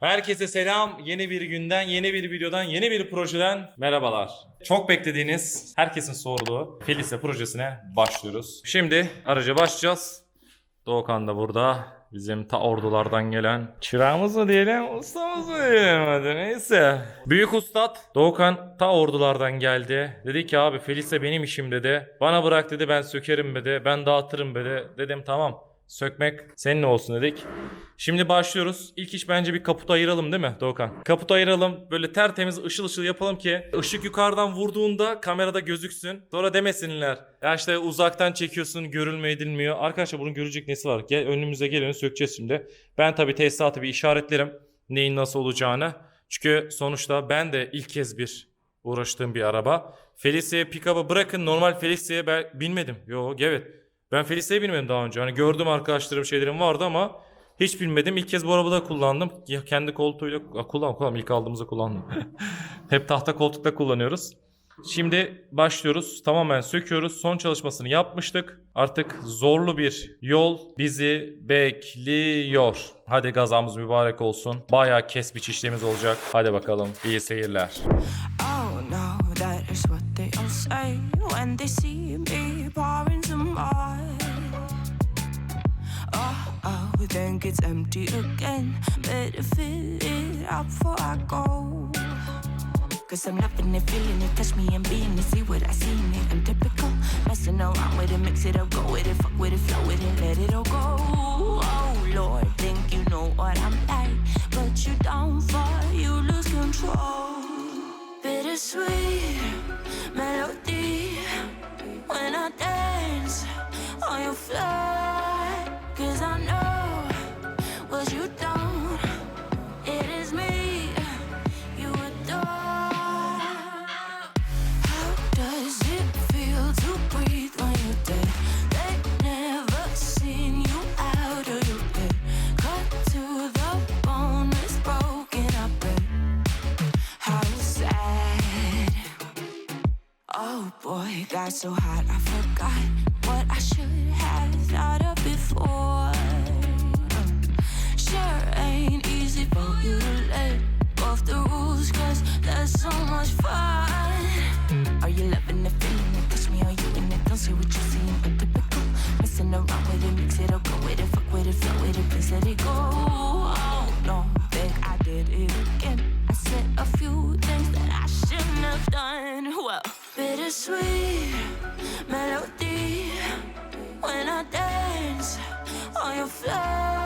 Herkese selam. Yeni bir günden, yeni bir videodan, yeni bir projeden merhabalar. Çok beklediğiniz, herkesin sorduğu Felice projesine başlıyoruz. Şimdi araca başlayacağız. Doğukan da burada. Bizim ta ordulardan gelen çırağımız mı diyelim, ustamız mı diyelim hadi neyse. Büyük ustad Doğukan ta ordulardan geldi. Dedi ki abi Felice benim işim dedi. Bana bırak dedi ben sökerim dedi. Ben dağıtırım dedi. Dedim tamam sökmek senin olsun dedik. Şimdi başlıyoruz. İlk iş bence bir kaputu ayıralım değil mi Doğukan? Kaputu ayıralım. Böyle tertemiz ışıl ışıl yapalım ki ışık yukarıdan vurduğunda kamerada gözüksün. Sonra demesinler. Ya işte uzaktan çekiyorsun görülme edilmiyor. Arkadaşlar bunun görecek nesi var? Gel, önümüze geleni sökeceğiz şimdi. Ben tabii tesisatı bir işaretlerim. Neyin nasıl olacağını. Çünkü sonuçta ben de ilk kez bir uğraştığım bir araba. Felicia'ya pick-up'ı bırakın normal Felicia'ya ben bilmedim. Yok evet. Ben Felicia'yı bilmedim daha önce. Hani gördüm arkadaşlarım şeylerim vardı ama hiç bilmedim. İlk kez bu arabada kullandım. Ya kendi koltuğuyla Aa, kullan kullan ilk aldığımızda kullandım. Hep tahta koltukta kullanıyoruz. Şimdi başlıyoruz. Tamamen söküyoruz. Son çalışmasını yapmıştık. Artık zorlu bir yol bizi bekliyor. Hadi gazamız mübarek olsun. Bayağı kes biç işlemimiz olacak. Hadi bakalım. İyi seyirler. Oh no, that is what say oh, when they see me pouring some wine. Oh, oh, then gets empty again. Better fill it up before I go. Cause I'm loving it, feeling it, touch me and being it, see what I see in it. I'm typical, messing around with it, mix it up, go with it, fuck with it, flow with it, let it all go. Oh Lord, think you know what I'm like, but you don't fall, you lose control. Bittersweet on your fly. Cause I know what you don't. It is me you adore. How does it feel to breathe when you're dead? They never seen you out of your bed. Cut to the bone, it's broken up. How sad. Oh boy, got so hot I forgot what I should have thought of before. Sure ain't easy for you to the rules, cause there's so much fun. Are you loving the feeling? Touch me, are you in it? Don't say what you see in typical. Messing around with it, mix it up, go with it, fuck with it, it, please let it go. Oh I did it again. I said a few things that I shouldn't have done. Well, bittersweet fly.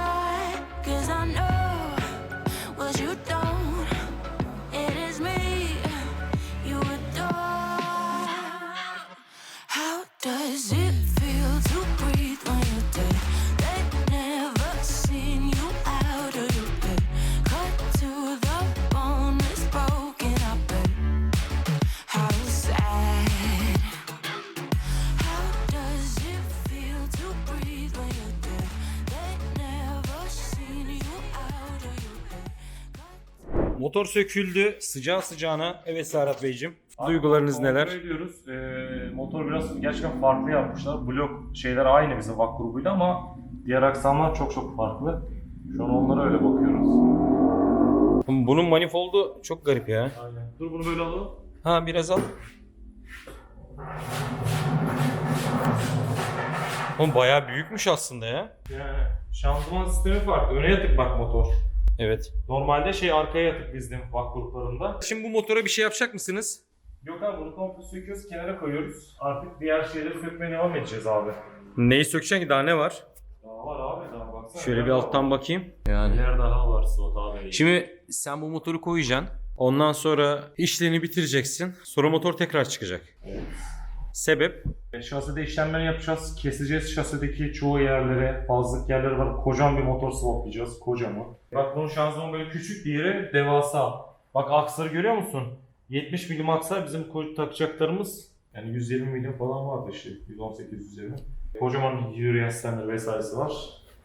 Motor söküldü sıcağı sıcağına. Evet Serhat Beyciğim. Duygularınız neler? Ediyoruz. Ee, motor biraz gerçekten farklı yapmışlar. Blok şeyler aynı bizim VAK grubuyla ama diğer aksamlar çok çok farklı. Şu an onlara öyle bakıyoruz. Bunun manifoldu çok garip ya. Aynen. Dur bunu böyle alalım. Ha biraz al. Oğlum bayağı büyükmüş aslında ya. Yani şanzıman sistemi farklı. Öne yatık bak motor. Evet. Normalde şey arkaya yatık bizim VAK gruplarında. Şimdi bu motora bir şey yapacak mısınız? Yok abi bunu komple söküyoruz, kenara koyuyoruz. Artık diğer şeyleri sökmeye devam edeceğiz abi. Neyi sökeceksin ki daha ne var? Daha var abi daha baksana. Şöyle bir alttan bakayım. Yani. Neler daha var Suat abi. Şimdi sen bu motoru koyacaksın. Ondan sonra işlerini bitireceksin. Sonra motor tekrar çıkacak. Sebep? E, Şaside işlemleri yapacağız. Keseceğiz şasideki çoğu yerlere. Fazlalık yerleri var. Kocaman bir motor swaplayacağız. Kocaman. Bak bunun şanzımanı böyle küçük, diğeri devasa. Bak aksları görüyor musun? 70 milim aksar bizim takacaklarımız. Yani 120 milim falan vardı işte. 118-120. Kocaman yürüyen sistemleri vesairesi var.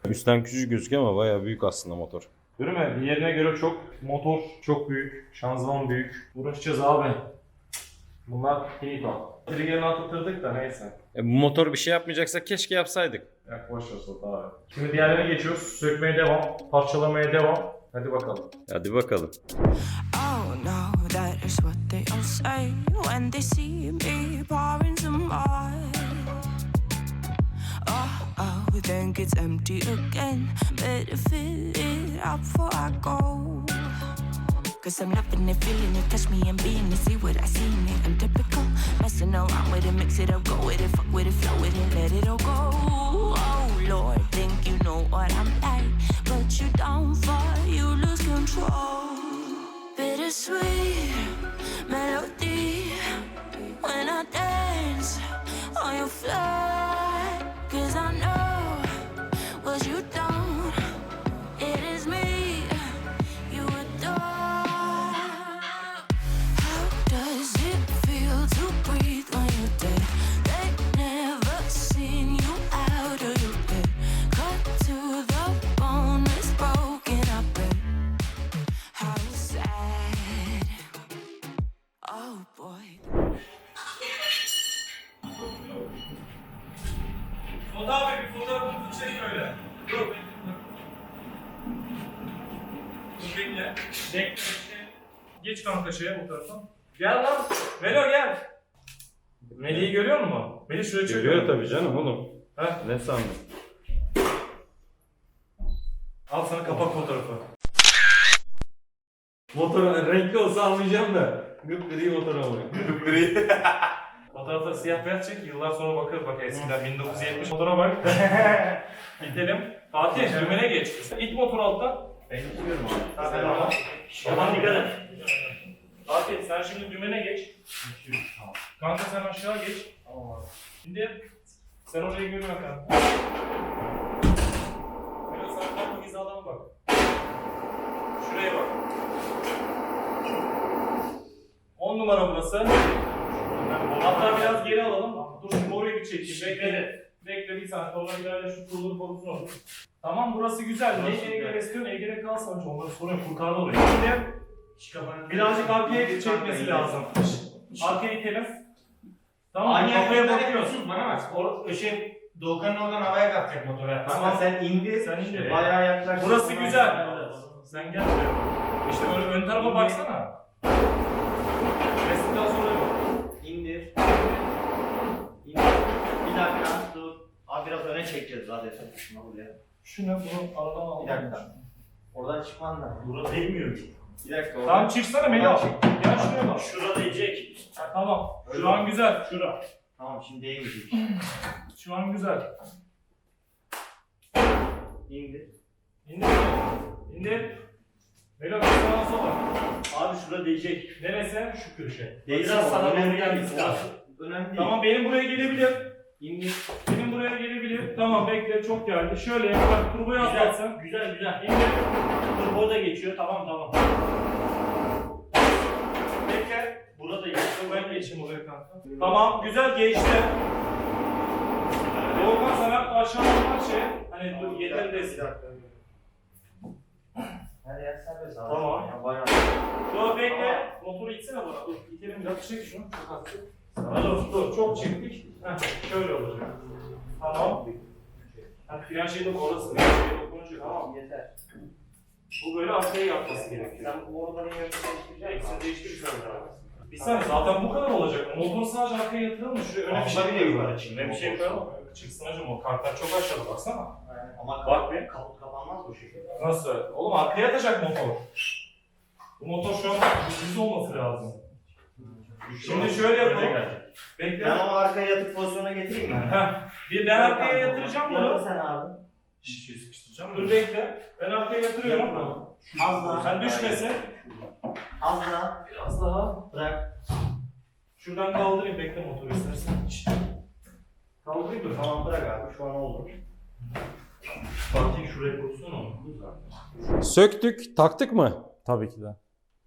Üstten küçük gözüküyor ama bayağı büyük aslında motor. Görüyor musun? Diğerine göre çok motor çok büyük, şanzıman büyük. Uğraşacağız abi. Bunlar finito. Trigger'ını atlatırdık da neyse. E, bu motor bir şey yapmayacaksak keşke yapsaydık. Yak boş ver Suat abi. Şimdi diğerlerine geçiyoruz. Sökmeye devam, parçalamaya devam. Hadi bakalım. Hadi bakalım. Oh no, that is what they all say when they see me pouring some wine. Oh, oh, think it's empty again. Better fill it up before I go. Cause I'm loving it, feeling it, touch me and being it, see what I see in it. I'm typical, messing around with it, mix it up, go with it, fuck with it, flow with it, let it all go. Oh Lord, think you know what I'm like, but you don't fall, you lose control. Bittersweet melody when I dance on your fly. Şeye bu tarafa. Gel lan. Melo gel. Melih'i görüyor musun? Melih şuraya çıkıyor. Görüyor tabii canım oğlum. Ha? Ne sandın? Al sana kapak fotoğrafı. Motor renkli olsa almayacağım da. Gıpgri motor alayım. Gıpgri. Fotoğrafları siyah beyaz çek. Yıllar sonra bakarız bak eskiden 1970 motora bak. Gidelim. Fatih dümene geç. İt motor alttan. Ben gidiyorum abi. Tamam. Dikkat et. Fatih sen şimdi dümene geç. Kanka sen aşağı geç. Şimdi sen orayı görme kanka. Sen tam bu hizadan bak. Şuraya bak. 10 numara burası. Hatta biraz geri alalım. Dur şimdi orayı bir çekeyim. Bekle. Bekle bir saniye. Sonra ileride şu turları korusun olur. Tamam burası güzel. Ne Ege'ye istiyorsun? Ege'ye kalsın. Onları sorun kurtardı orayı. Şimdi birazcık arkaya çekmesi lazım. Arkaya itelim. Tamam Aynı kafaya bakıyorsun. bana bak. O şey Doğukan'ın oradan havaya kalkacak motora. Tamam. Ama sen indir. Sen indir. Bayağı yaklaştın. Burası güzel. Sen gel buraya. İşte öyle ön tarafa baksana. Resimden sonra bak. İndir. İndir. Bir dakika dur. Abi biraz öne çekeceğiz zaten. Şuna buraya. Şunu bunu aradan al. Bir dakika. Oradan çıkman da. Burada değmiyor ki. Bir dakika. Tamam çıksana Melih. Gel şuraya bak. Şurada değecek. Ha, tamam. Şu an güzel. Şura. Tamam şimdi değmeyecek. Şu an güzel. İndir. İndir. İndir. Melih bir sağa sola. Abi şurada değecek. Neresi? Şu köşe. Değecek. Biraz sana Önemli doğru gelmesi değil. lazım. Önemli değil. Tamam benim buraya gelebilir. İndir. Benim buraya. Tamam bekle çok geldi. Şöyle yap. Bak turboyu atlatsın. Güzel güzel. İndir. Turbo da geçiyor. Tamam tamam. Bekle. Burada Dur ben geçeyim oraya kanka. Tamam güzel geçti. Doğukan sana aşağıdan her şey. Hani dur yeter desin. Her yer serbest abi. Tamam. Ya bayağı. Dur bekle. Motoru itsene bana. Dur itelim biraz çek şunu. Çok. Ha, Dur dur çok çektik. Heh, şöyle olacak. Tamam. Ha, fren şeyde orası. Fren şeyde dokununca tamam. Yeter. Bu böyle arkaya yapması gerekiyor. Sen bu oraların yerini değiştireceksin. Değiştirirsen abi. Bir saniye zaten bu kadar olacak. Motoru sadece arkaya yatıralım mı? Şuraya öne bir şey çıkıyor. Öne bir şey koyalım. Çıksın hacım o kartlar çok aşağıda baksana. Ama Bak bir. kaput kapanmaz bu şekilde. Nasıl? Oğlum arkaya yatacak motor. Bu motor şu an düz olması lazım. Şimdi şöyle yapalım. Bekle. Ben onu arkaya yatıp pozisyona getireyim mi? Bir ben arkaya yatıracağım Yatır bunu. sen abi. Şişeyi sıkıştıracağım. Dur bekle. Ben arkaya yatırıyorum. Az daha. Sen düşmesin. Az daha. Biraz daha. Bırak. Şuradan kaldırayım. Bekle motoru istersen. Kaldırayım mı? Tamam bırak abi. Şu an oldu. Fatih şuraya koysun onu. Söktük, taktık mı? Tabii ki de.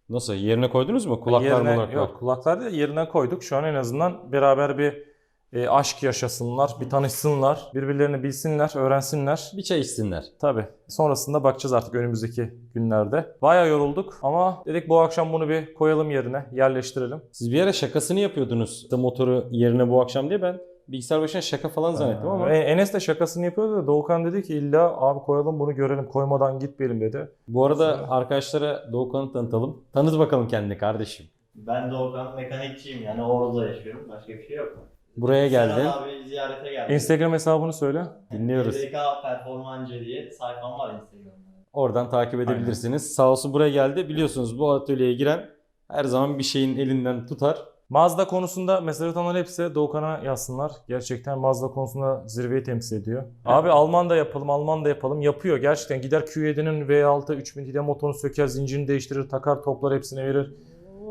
Nasıl? Yerine koydunuz mu? Kulaklar yerine, mulaklar. Yok kulaklar da yerine koyduk. Şu an en azından beraber bir e, aşk yaşasınlar, bir tanışsınlar, birbirlerini bilsinler, öğrensinler. Bir çay içsinler. Tabii. Sonrasında bakacağız artık önümüzdeki günlerde. Bayağı yorulduk ama dedik bu akşam bunu bir koyalım yerine, yerleştirelim. Siz bir ara şakasını yapıyordunuz. İşte motoru yerine bu akşam diye ben bilgisayar başına şaka falan zannettim ama E, Enes de şakasını yapıyordu da Doğukan dedi ki illa abi koyalım bunu görelim koymadan gitmeyelim dedi. bu arada arkadaşlara Doğukan'ı tanıtalım. Tanıt bakalım kendini kardeşim. Ben Doğukan mekanikçiyim yani orada yaşıyorum. Başka bir şey yok. Buraya geldin. Serhat abi ziyarete geldim. Instagram hesabını söyle. Dinliyoruz. BDK Performance diye sayfam var Instagram'da. Oradan takip edebilirsiniz. Sağ olsun buraya geldi. Biliyorsunuz bu atölyeye giren her zaman bir şeyin elinden tutar. Mazda konusunda mesaj atanlar hepsi Doğukan'a yazsınlar. Gerçekten Mazda konusunda zirveyi temsil ediyor. Abi Alman da yapalım, Alman da yapalım. Yapıyor gerçekten. Gider Q7'nin V6 3000 TD motorunu söker, zincirini değiştirir, takar, toplar hepsini verir.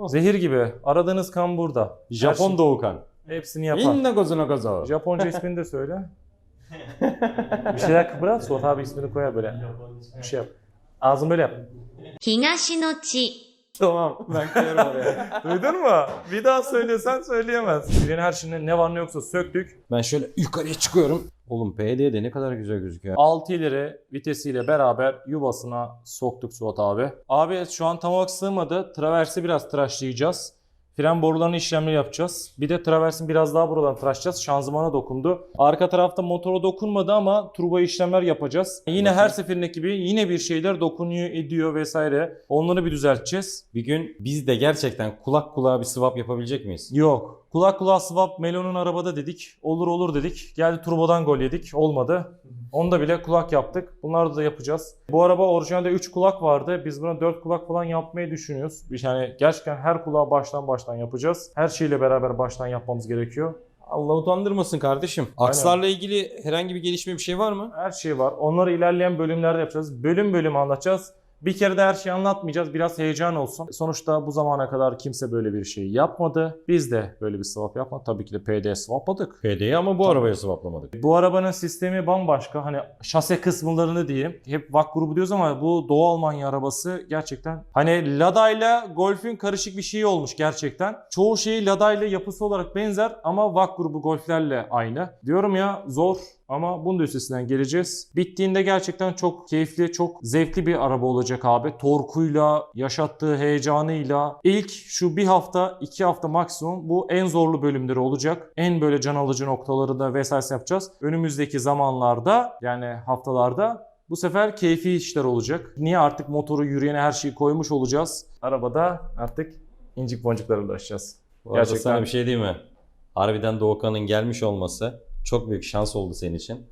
Zehir gibi. Aradığınız kan burada. Japon Her şey- Doğukan. Hepsini yapar. İnne gözüne gaza. Japonca ismini de söyle. bir şeyler kıpırat, Suat abi ismini koyar böyle. Bir şey yap. Ağzını böyle yap. 東の地 Tamam ben koyarım oraya. Duydun mu? Bir daha söylesen söyleyemez. Birin her şeyine ne var ne yoksa söktük. ben şöyle yukarıya çıkıyorum. Oğlum PD'de ne kadar güzel gözüküyor. 6 ileri vitesiyle beraber yuvasına soktuk Suat abi. Abi şu an tam olarak sığmadı. Traversi biraz tıraşlayacağız. Fren borularını işlemleri yapacağız. Bir de traversin biraz daha buradan tıraşlayacağız. Şanzımana dokundu. Arka tarafta motora dokunmadı ama turbo işlemler yapacağız. Yine her seferindeki gibi yine bir şeyler dokunuyor, ediyor vesaire. Onları bir düzelteceğiz. Bir gün biz de gerçekten kulak kulağa bir swap yapabilecek miyiz? Yok. Kulak kulağa swap Melo'nun arabada dedik. Olur olur dedik. Geldi turbodan gol yedik. Olmadı. Onda bile kulak yaptık. Bunları da yapacağız. Bu araba orijinalde 3 kulak vardı. Biz buna 4 kulak falan yapmayı düşünüyoruz. Yani gerçekten her kulağı baştan baştan yapacağız. Her şeyle beraber baştan yapmamız gerekiyor. Allah utandırmasın kardeşim. Akslarla ilgili herhangi bir gelişme bir şey var mı? Her şey var. Onları ilerleyen bölümlerde yapacağız. Bölüm bölüm anlatacağız. Bir kere de her şeyi anlatmayacağız. Biraz heyecan olsun. Sonuçta bu zamana kadar kimse böyle bir şey yapmadı. Biz de böyle bir swap yapmadık. Tabii ki de PD swapladık. PD'yi ama bu arabaya swaplamadık. Bu arabanın sistemi bambaşka. Hani şase kısımlarını diyeyim. Hep VAK grubu diyoruz ama bu Doğu Almanya arabası gerçekten hani Lada ile Golf'ün karışık bir şeyi olmuş gerçekten. Çoğu şeyi Lada ile yapısı olarak benzer ama VAK grubu Golf'lerle aynı. Diyorum ya zor ama bunun da üstesinden geleceğiz. Bittiğinde gerçekten çok keyifli, çok zevkli bir araba olacak abi. Torkuyla, yaşattığı heyecanıyla. İlk şu bir hafta, iki hafta maksimum bu en zorlu bölümleri olacak. En böyle can alıcı noktaları da vesaire yapacağız. Önümüzdeki zamanlarda yani haftalarda bu sefer keyfi işler olacak. Niye artık motoru yürüyene her şeyi koymuş olacağız. Arabada artık incik boncuklarla uğraşacağız. Bu arada Gerçekten. sana bir şey diyeyim mi? Harbiden Doğukan'ın gelmiş olması çok büyük şans oldu senin için.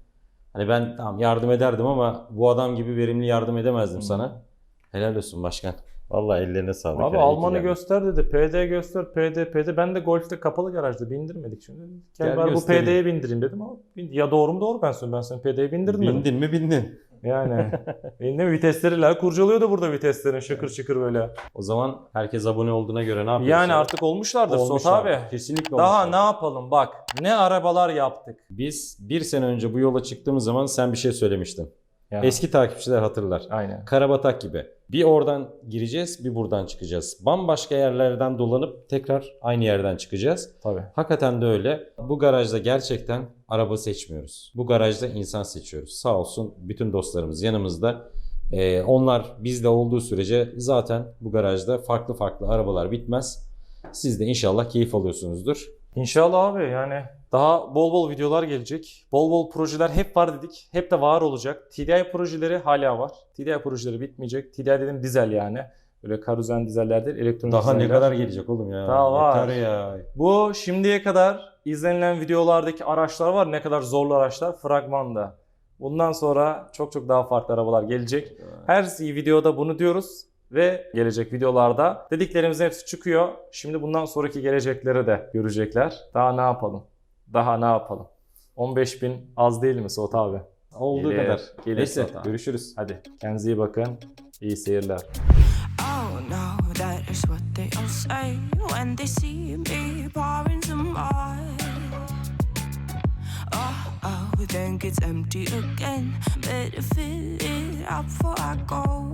Hani ben tamam yardım ederdim ama bu adam gibi verimli yardım edemezdim sana. Helal olsun başkan. Vallahi ellerine sağlık. Abi ya, Alman'ı göster dedi. PD göster. PD PD. Ben de Golf'te kapalı garajda bindirmedik şimdi. Gel, Gel bari bu. PD'ye bindireyim dedim ama ya doğru mu doğru ben söylüyorum. Ben seni PD'ye bindirdim dedim. Bindin mi bindin. Yani. Bindim vitesleriyle kurcalıyordu burada viteslerin şıkır şıkır böyle. O zaman herkes abone olduğuna göre ne yapıyorsun? Yani artık olmuşlardır Sot Olmuşlar. abi. Kesinlikle Daha olmuşlar. ne yapalım bak. Ne arabalar yaptık. Biz bir sene önce bu yola çıktığımız zaman sen bir şey söylemiştin. Ya. Eski takipçiler hatırlar. Aynen. Karabatak gibi. Bir oradan gireceğiz, bir buradan çıkacağız. Bambaşka yerlerden dolanıp tekrar aynı yerden çıkacağız. Tabii. Hakikaten de öyle. Bu garajda gerçekten araba seçmiyoruz. Bu garajda insan seçiyoruz. Sağ olsun bütün dostlarımız yanımızda. Ee, onlar bizde olduğu sürece zaten bu garajda farklı farklı arabalar bitmez. Siz de inşallah keyif alıyorsunuzdur. İnşallah abi yani daha bol bol videolar gelecek. Bol bol projeler hep var dedik. Hep de var olacak. TDI projeleri hala var. TDI projeleri bitmeyecek. TDI dedim dizel yani. Böyle karuzen dizeller değil, elektronik Daha ne dizeller. kadar gelecek oğlum ya? Daha var. Yeter ya. Bu şimdiye kadar izlenilen videolardaki araçlar var. Ne kadar zorlu araçlar fragmanda. Bundan sonra çok çok daha farklı arabalar gelecek. Her videoda bunu diyoruz ve gelecek videolarda dediklerimizin hepsi çıkıyor. Şimdi bundan sonraki gelecekleri de görecekler. Daha ne yapalım? Daha ne yapalım? 15 bin az değil mi Suat abi? Olduğu Gelir, kadar. gelir Neyse Suat abi. görüşürüz. Hadi kendinize iyi bakın. İyi seyirler. Oh no, that is what they all say when they see me pouring some wine. Oh, oh, think it's empty again. Better fill it up before I go.